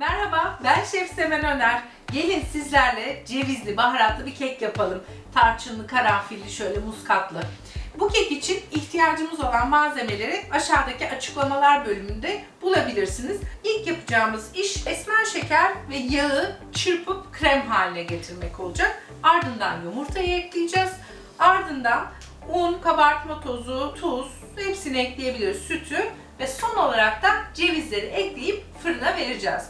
Merhaba, ben Şef Semen Öner. Gelin sizlerle cevizli, baharatlı bir kek yapalım. Tarçınlı, karanfilli, şöyle muskatlı. Bu kek için ihtiyacımız olan malzemeleri aşağıdaki açıklamalar bölümünde bulabilirsiniz. İlk yapacağımız iş esmer şeker ve yağı çırpıp krem haline getirmek olacak. Ardından yumurtayı ekleyeceğiz. Ardından un, kabartma tozu, tuz hepsini ekleyebiliriz. Sütü ve son olarak da cevizleri ekleyip fırına vereceğiz.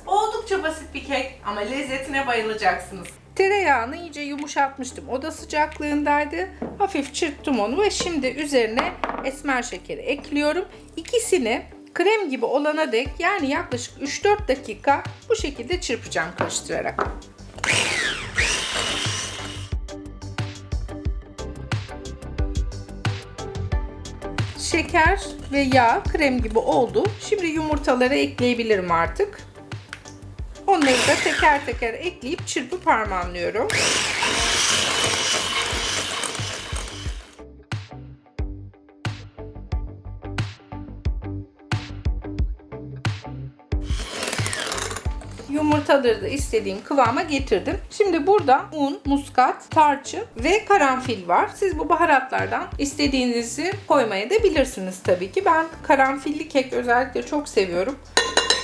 Oldukça basit bir kek ama lezzetine bayılacaksınız. Tereyağını iyice yumuşatmıştım. Oda sıcaklığındaydı. Hafif çırptım onu ve şimdi üzerine esmer şekeri ekliyorum. İkisini krem gibi olana dek yani yaklaşık 3-4 dakika bu şekilde çırpacağım karıştırarak. Şeker ve yağ krem gibi oldu. Şimdi yumurtaları ekleyebilirim artık. Onları da teker teker ekleyip çırpıp harmanlıyorum. Yumurtaları da istediğim kıvama getirdim. Şimdi burada un, muskat, tarçın ve karanfil var. Siz bu baharatlardan istediğinizi koymaya da bilirsiniz tabii ki. Ben karanfilli kek özellikle çok seviyorum.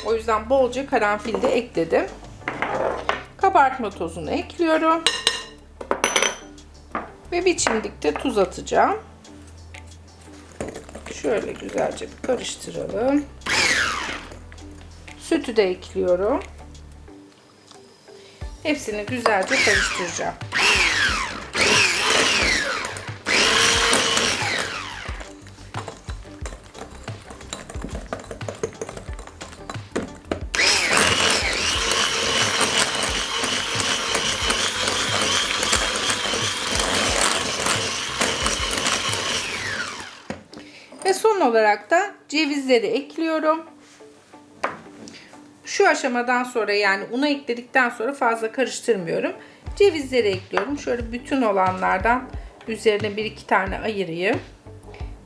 O yüzden bolca karanfil de ekledim. Kabartma tozunu ekliyorum. Ve bir çimdik tuz atacağım. Şöyle güzelce bir karıştıralım. Sütü de ekliyorum. Hepsini güzelce karıştıracağım. Ve son olarak da cevizleri ekliyorum. Şu aşamadan sonra yani unu ekledikten sonra fazla karıştırmıyorum. Cevizleri ekliyorum. Şöyle bütün olanlardan üzerine bir iki tane ayırayım.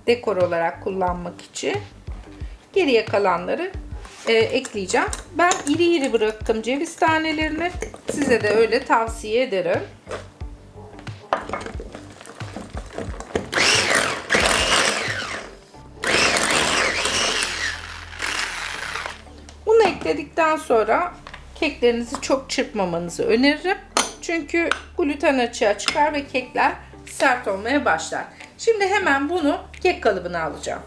Dekor olarak kullanmak için. Geriye kalanları e, ekleyeceğim. Ben iri iri bıraktım ceviz tanelerini. Size de öyle tavsiye ederim. Ekledikten sonra keklerinizi çok çırpmamanızı öneririm. Çünkü gluten açığa çıkar ve kekler sert olmaya başlar. Şimdi hemen bunu kek kalıbına alacağım.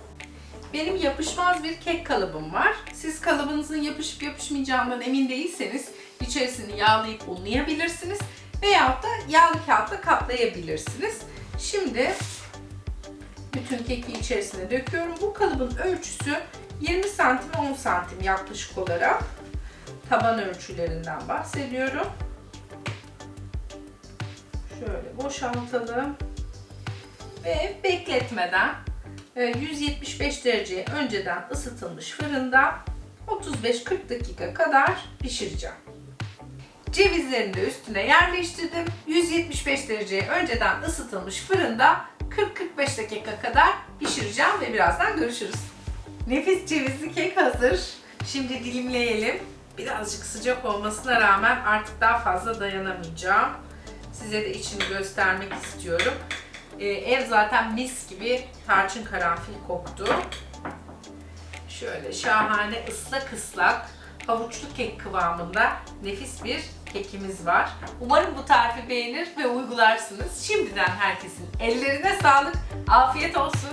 Benim yapışmaz bir kek kalıbım var. Siz kalıbınızın yapışıp yapışmayacağından emin değilseniz içerisini yağlayıp unlayabilirsiniz. Veyahut da yağlı kağıtla kaplayabilirsiniz. Şimdi bütün keki içerisine döküyorum. Bu kalıbın ölçüsü 20 santim 10 santim yaklaşık olarak taban ölçülerinden bahsediyorum. Şöyle boşaltalım. Ve bekletmeden e, 175 dereceye önceden ısıtılmış fırında 35-40 dakika kadar pişireceğim. Cevizlerini de üstüne yerleştirdim. 175 dereceye önceden ısıtılmış fırında 40-45 dakika kadar pişireceğim ve birazdan görüşürüz. Nefis cevizli kek hazır. Şimdi dilimleyelim. Birazcık sıcak olmasına rağmen artık daha fazla dayanamayacağım. Size de içini göstermek istiyorum. Ee, ev zaten mis gibi tarçın karanfil koktu. Şöyle şahane ıslak ıslak havuçlu kek kıvamında nefis bir kekimiz var. Umarım bu tarifi beğenir ve uygularsınız. Şimdiden herkesin ellerine sağlık, afiyet olsun.